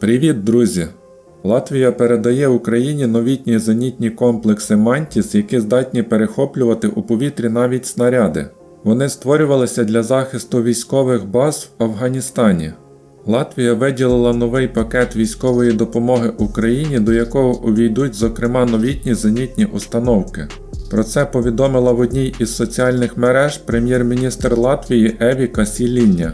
Привіт, друзі! Латвія передає Україні новітні зенітні комплекси Мантіс, які здатні перехоплювати у повітрі навіть снаряди. Вони створювалися для захисту військових баз в Афганістані. Латвія виділила новий пакет військової допомоги Україні, до якого увійдуть зокрема новітні зенітні установки. Про це повідомила в одній із соціальних мереж прем'єр-міністр Латвії Евіка Сіління.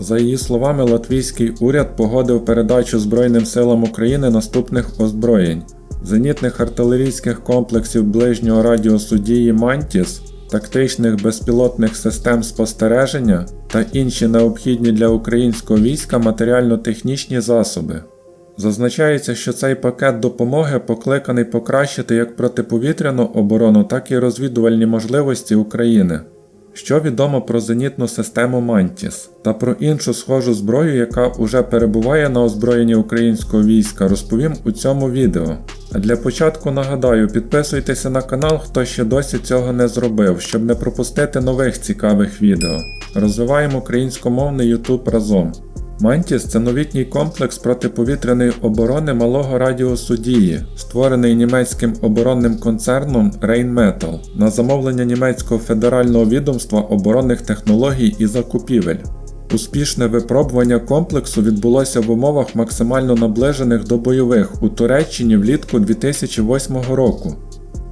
За її словами, латвійський уряд погодив передачу Збройним силам України наступних озброєнь: зенітних артилерійських комплексів ближнього радіусу дії Мантіс, тактичних безпілотних систем спостереження та інші необхідні для українського війська матеріально-технічні засоби. Зазначається, що цей пакет допомоги покликаний покращити як протиповітряну оборону, так і розвідувальні можливості України. Що відомо про зенітну систему Мантіс та про іншу схожу зброю, яка уже перебуває на озброєнні українського війська, розповім у цьому відео. А для початку нагадаю, підписуйтеся на канал, хто ще досі цього не зробив, щоб не пропустити нових цікавих відео. Розвиваємо українськомовний YouTube разом. Мантіс це новітній комплекс протиповітряної оборони малого радіусу дії, створений німецьким оборонним концерном Rheinmetall на замовлення німецького федерального відомства оборонних технологій і закупівель. Успішне випробування комплексу відбулося в умовах максимально наближених до бойових у Туреччині влітку 2008 року.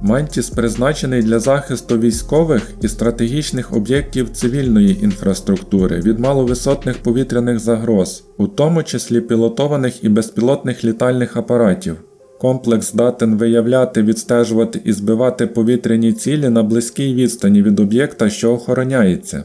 Мантіс призначений для захисту військових і стратегічних об'єктів цивільної інфраструктури від маловисотних повітряних загроз, у тому числі пілотованих і безпілотних літальних апаратів. Комплекс здатен виявляти, відстежувати і збивати повітряні цілі на близькій відстані від об'єкта, що охороняється.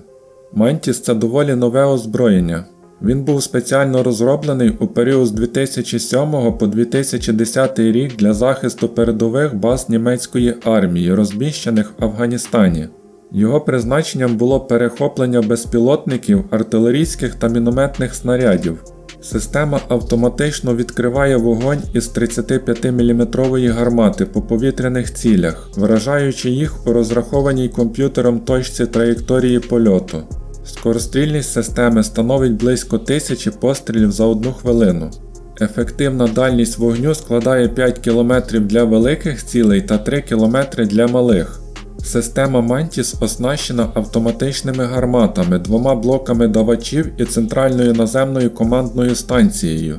Мантіс це доволі нове озброєння. Він був спеціально розроблений у період з 2007 по 2010 рік для захисту передових баз німецької армії, розміщених в Афганістані. Його призначенням було перехоплення безпілотників, артилерійських та мінометних снарядів. Система автоматично відкриває вогонь із 35-мм гармати по повітряних цілях, вражаючи їх у розрахованій комп'ютером точці траєкторії польоту. Скорострільність системи становить близько тисячі пострілів за одну хвилину. Ефективна дальність вогню складає 5 км для великих цілей та 3 км для малих. Система Mantis оснащена автоматичними гарматами, двома блоками давачів і центральною наземною командною станцією.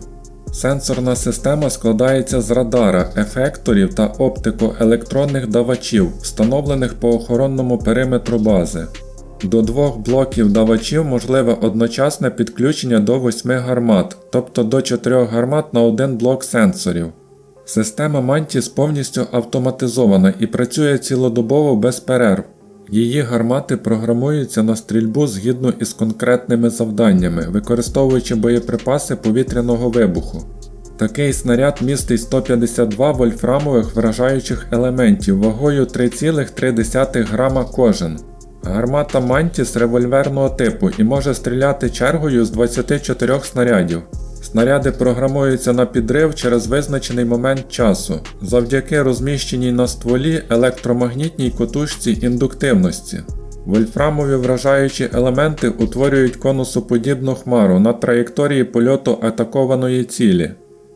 Сенсорна система складається з радара, ефекторів та оптико-електронних давачів, встановлених по охоронному периметру бази. До двох блоків давачів можливе одночасне підключення до 8 гармат, тобто до 4 гармат на один блок сенсорів. Система Mantis повністю автоматизована і працює цілодобово без перерв. Її гармати програмуються на стрільбу згідно із конкретними завданнями, використовуючи боєприпаси повітряного вибуху. Такий снаряд містить 152 вольфрамових вражаючих елементів вагою 3,3 грама кожен. Гармата Мантіс револьверного типу і може стріляти чергою з 24 снарядів. Снаряди програмуються на підрив через визначений момент часу, завдяки розміщеній на стволі електромагнітній котушці індуктивності. Вольфрамові вражаючі елементи утворюють конусоподібну хмару на траєкторії польоту атакованої цілі.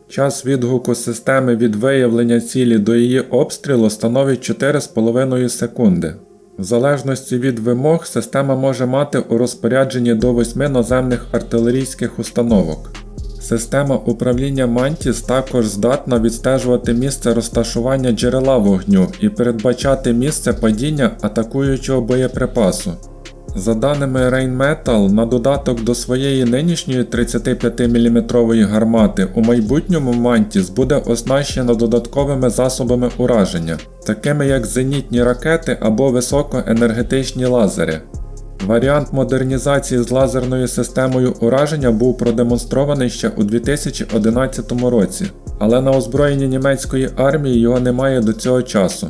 Час відгуку системи від виявлення цілі до її обстрілу становить 4,5 секунди. В залежності від вимог, система може мати у розпорядженні до 8 наземних артилерійських установок. Система управління Mantis також здатна відстежувати місце розташування джерела вогню і передбачати місце падіння атакуючого боєприпасу. За даними Rheinmetall, на додаток до своєї нинішньої 35-мм гармати у майбутньому Mantis буде оснащена додатковими засобами ураження, такими як зенітні ракети або високоенергетичні лазери. Варіант модернізації з лазерною системою ураження був продемонстрований ще у 2011 році, але на озброєнні німецької армії його немає до цього часу.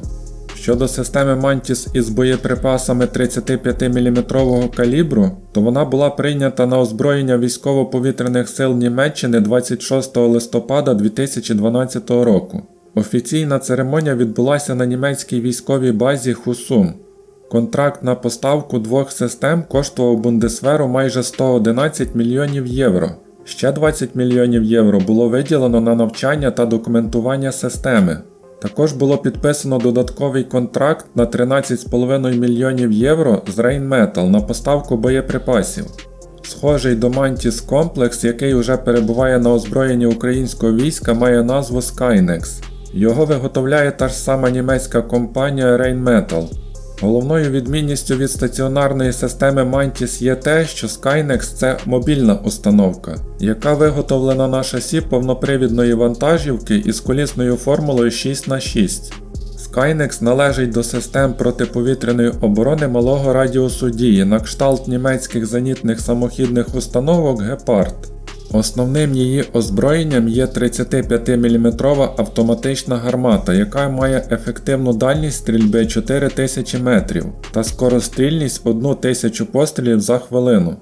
Щодо системи Mantis із боєприпасами 35-мм калібру, то вона була прийнята на озброєння військово-повітряних сил Німеччини 26 листопада 2012 року. Офіційна церемонія відбулася на німецькій військовій базі Хусум. Контракт на поставку двох систем коштував Бундесверу майже 111 мільйонів євро. Ще 20 мільйонів євро було виділено на навчання та документування системи. Також було підписано додатковий контракт на 13,5 мільйонів євро з Rheinmetall на поставку боєприпасів. Схожий до Mantis комплекс, який уже перебуває на озброєнні українського війська, має назву Skynex. Його виготовляє та ж сама німецька компанія Rheinmetall. Головною відмінністю від стаціонарної системи Mantis є те, що Skynex це мобільна установка, яка виготовлена на шасі повнопривідної вантажівки із колісною формулою 6х6. Skynex належить до систем протиповітряної оборони малого радіусу дії на кшталт німецьких зенітних самохідних установок Гепард. Основним її озброєнням є 35-мм автоматична гармата, яка має ефективну дальність стрільби 4000 метрів та скорострільність 1000 пострілів за хвилину.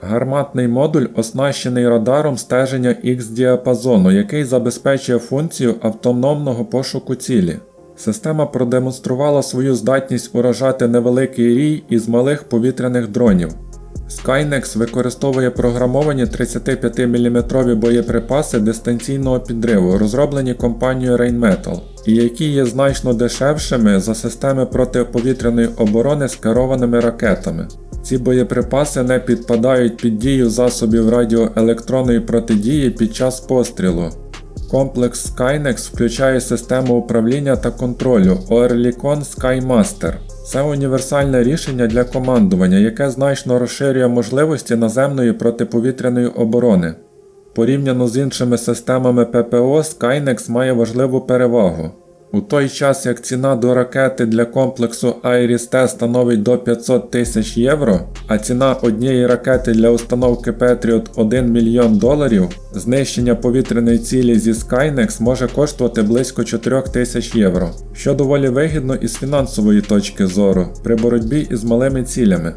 Гарматний модуль оснащений радаром стеження X-діапазону, який забезпечує функцію автономного пошуку цілі. Система продемонструвала свою здатність уражати невеликий рій із малих повітряних дронів. Skynex використовує програмовані 35-мм боєприпаси дистанційного підриву, розроблені компанією Rheinmetall, і які є значно дешевшими за системи протиповітряної оборони з керованими ракетами. Ці боєприпаси не підпадають під дію засобів радіоелектронної протидії під час пострілу. Комплекс Skynex включає систему управління та контролю Oerlikon SkyMaster. Це універсальне рішення для командування, яке значно розширює можливості наземної протиповітряної оборони. Порівняно з іншими системами ППО, Skynex має важливу перевагу. У той час як ціна до ракети для комплексу Iris-T становить до 500 тисяч євро, а ціна однієї ракети для установки Patriot 1 мільйон доларів, знищення повітряної цілі зі Skynex може коштувати близько 4 тисяч євро, що доволі вигідно із фінансової точки зору при боротьбі із малими цілями.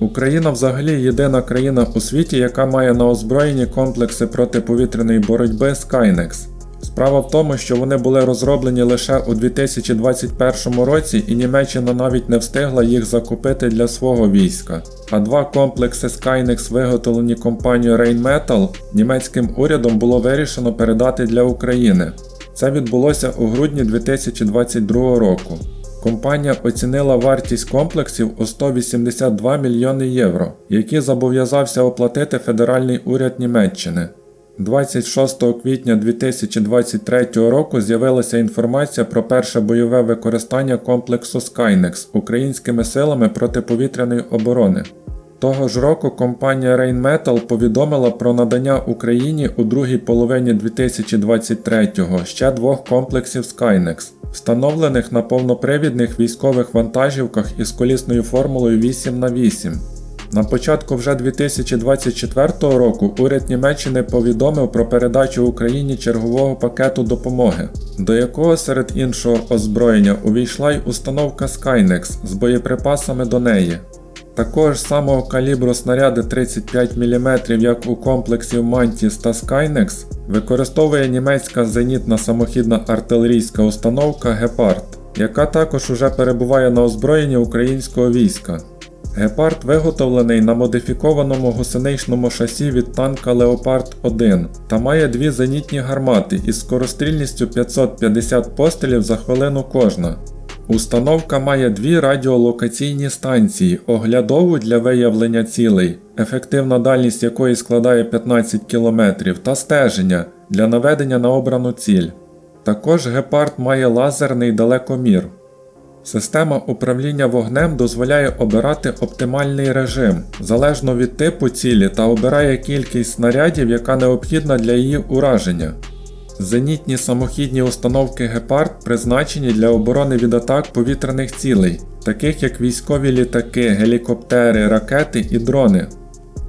Україна взагалі єдина країна у світі, яка має на озброєнні комплекси протиповітряної боротьби Skynex. Справа в тому, що вони були розроблені лише у 2021 році, і Німеччина навіть не встигла їх закупити для свого війська. А два комплекси Skynex, виготовлені компанією Rheinmetall, німецьким урядом було вирішено передати для України. Це відбулося у грудні 2022 року. Компанія оцінила вартість комплексів у 182 мільйони євро, які зобов'язався оплатити федеральний уряд Німеччини. 26 квітня 2023 року з'явилася інформація про перше бойове використання комплексу Skynex українськими силами протиповітряної оборони. Того ж року компанія Rheinmetall повідомила про надання Україні у другій половині 2023-го ще двох комплексів Skynex, встановлених на повнопривідних військових вантажівках із колісною формулою 8х8. На початку вже 2024 року уряд Німеччини повідомив про передачу Україні чергового пакету допомоги, до якого серед іншого озброєння увійшла й установка Skynex з боєприпасами до неї. Також самого калібру снаряди 35 мм, як у комплексів Mantis та Skynex, використовує німецька зенітна самохідна артилерійська установка Гепард, яка також уже перебуває на озброєнні українського війська. Гепард виготовлений на модифікованому гусеничному шасі від танка Leopard 1 та має дві зенітні гармати із скорострільністю 550 пострілів за хвилину кожна. Установка має дві радіолокаційні станції, оглядову для виявлення цілей, ефективна дальність якої складає 15 км, та стеження для наведення на обрану ціль. Також гепард має лазерний далекомір. Система управління вогнем дозволяє обирати оптимальний режим залежно від типу цілі та обирає кількість снарядів, яка необхідна для її ураження. Зенітні самохідні установки Гепард призначені для оборони від атак повітряних цілей, таких як військові літаки, гелікоптери, ракети і дрони.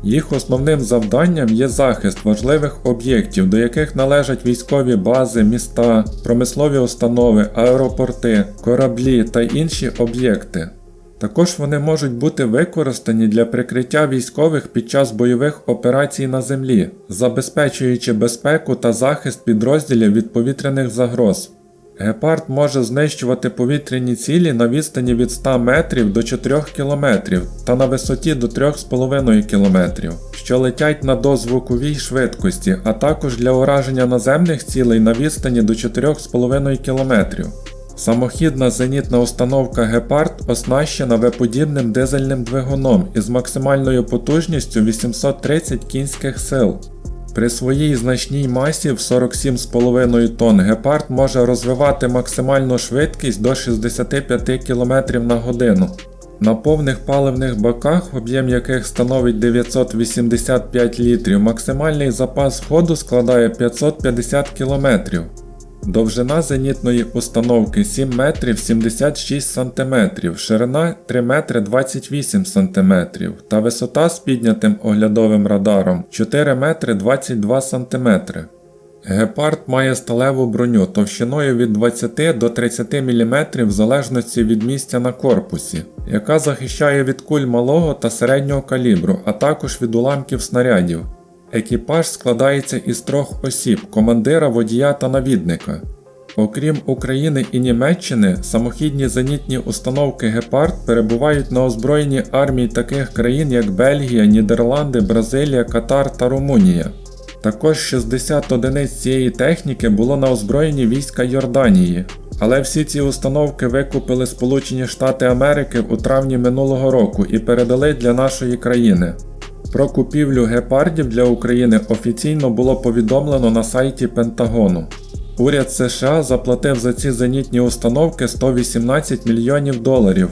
Їх основним завданням є захист важливих об'єктів, до яких належать військові бази, міста, промислові установи, аеропорти, кораблі та інші об'єкти. Також вони можуть бути використані для прикриття військових під час бойових операцій на землі, забезпечуючи безпеку та захист підрозділів від повітряних загроз. Гепард може знищувати повітряні цілі на відстані від 100 метрів до 4 кілометрів та на висоті до 3,5 кілометрів, що летять на дозвуковій швидкості, а також для ураження наземних цілей на відстані до 4,5 кілометрів. Самохідна зенітна установка Гепард оснащена веподібним дизельним двигуном із максимальною потужністю 830 кінських сил. При своїй значній масі в 47,5 тонн гепард може розвивати максимальну швидкість до 65 км на годину. На повних паливних баках, об'єм яких становить 985 літрів, максимальний запас ходу складає 550 км. Довжина зенітної установки 7 метрів 76 см, ширина 3 метри 28 см та висота з піднятим оглядовим радаром 4 метри 22 см. Гепард має сталеву броню товщиною від 20 до 30 мм в залежності від місця на корпусі, яка захищає від куль малого та середнього калібру, а також від уламків снарядів. Екіпаж складається із трьох осіб командира, водія та навідника. Окрім України і Німеччини, самохідні зенітні установки Гепард перебувають на озброєнні армій таких країн, як Бельгія, Нідерланди, Бразилія, Катар та Румунія. Також 60 одиниць цієї техніки було на озброєнні війська Йорданії. Але всі ці установки викупили Сполучені Штати Америки у травні минулого року і передали для нашої країни. Про купівлю гепардів для України офіційно було повідомлено на сайті Пентагону. Уряд США заплатив за ці зенітні установки 118 мільйонів доларів.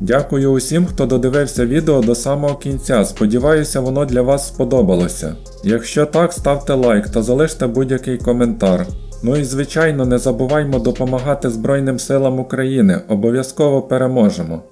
Дякую усім, хто додивився відео до самого кінця. Сподіваюся, воно для вас сподобалося. Якщо так, ставте лайк та залиште будь-який коментар. Ну і звичайно, не забуваймо допомагати Збройним силам України, обов'язково переможемо.